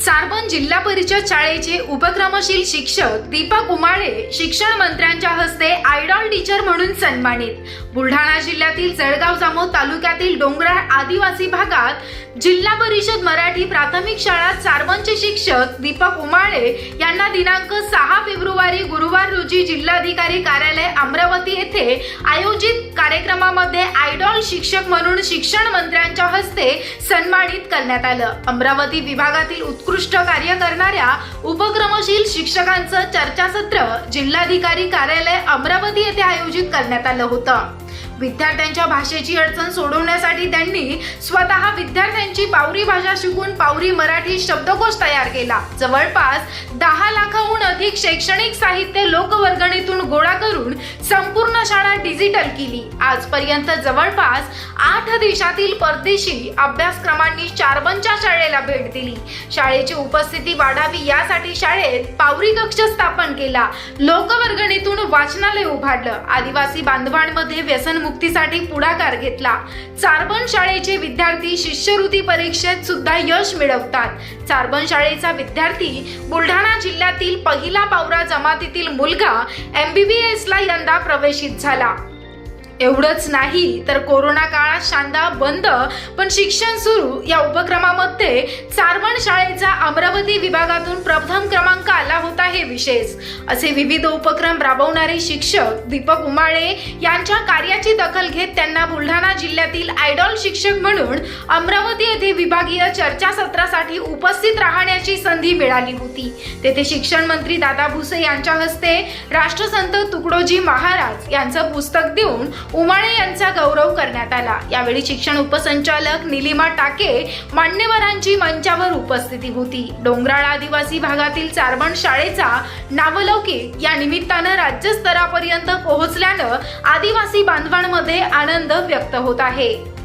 सारबन जिल्हा परिषद शाळेचे उपक्रमशील शिक्षक दीपक उमाळे शिक्षण मंत्र्यांच्या हस्ते आयडॉल टीचर म्हणून सन्मानित. बुलढाणा जिल्ह्यातील जळगाव जामोद तालुक्यातील डोंगराळ आदिवासी भागात जिल्हा परिषद मराठी प्राथमिक शाळा चारबनचे शिक्षक दीपक उमाळे यांना दिनांक सहा फेब्रुवारी गुरुवार रोजी जिल्हाधिकारी कार्यालय अमरावती येथे आयोजित कार्यक्रमामध्ये आयडॉल शिक्षक म्हणून शिक्षण मंत्र्यांच्या हस्ते सन्मानित करण्यात आलं. अमरावती विभागातील उत्कृष्ट कार्य करणाऱ्या उपक्रमशील शिक्षकांचं चर्चासत्र जिल्हाधिकारी कार्यालय अमरावती येथे आयोजित करण्यात आलं होतं. विद्यार्थ्यांच्या भाषेची अडचण सोडवण्यासाठी त्यांनी स्वतः विद्यार्थ्यांची पावरी भाषा शिकून पावरी मराठी शब्दकोश तयार केला. जवळपास दहा लाखाहून अधिक शैक्षणिक साहित्य लोकवर्गणीतून गोळा करून संपूर्ण शाळा डिजिटल केली. आजपर्यंत जवळपास आठ देशातील परदेशी अभ्यासक्रमांनी चारबनच्या शाळेला भेट दिली. शाळेची उपस्थिती वाढावी यासाठी शाळेत पावरी कक्ष स्थापन केला. लोकवर्गणीतून वाचनालय उभारलं. आदिवासी बांधवांमध्ये व्यसन मुक्तीसाठी पुढाकार घेतला. चारबन शाळेचे विद्यार्थी शिष्यवृत्ती परीक्षेत सुद्धा यश मिळवतात. चारबन शाळेचा विद्यार्थी बुलढाणा जिल्ह्यातील पहिला पावरा जमातीतील मुलगा एमबीबीएस ला यंदा प्रवेशित झाला. एवढंच नाही तर कोरोना काळात शांदा बंद. पण शिक्षण सुरू. या उपक्रमामध्ये चारवण शाळेचा अमरावती विभागातून प्रथम क्रमांक आला होता हे विशेष. असे विविध उपक्रम राबवणारे शिक्षक दीपक उमाळे यांच्या कार्याची दखल घेत त्यांना बुलढाणा जिल्ह्यातील आयडॉल शिक्षक म्हणून अमरावती येथे विभागीय चर्चासत्रासाठी उपस्थित राहण्याची संधी मिळाली होती. तेथे शिक्षण मंत्री दादा भुसे यांच्या हस्ते राष्ट्रसंत तुकडोजी महाराज यांचं पुस्तक देऊन उमाळे यांचा गौरव करण्यात आला. यावेळी शिक्षण उपसंचालक निलिमा टाके मान्यवरांची मंचावर उपस्थिती होती. डोंगराळ आदिवासी भागातील चारबण शाळेचा नावलौकिक या निमित्तानं राज्यस्तरापर्यंत पोहोचल्यानं आदिवासी बांधवांमध्ये आनंद व्यक्त होत आहे.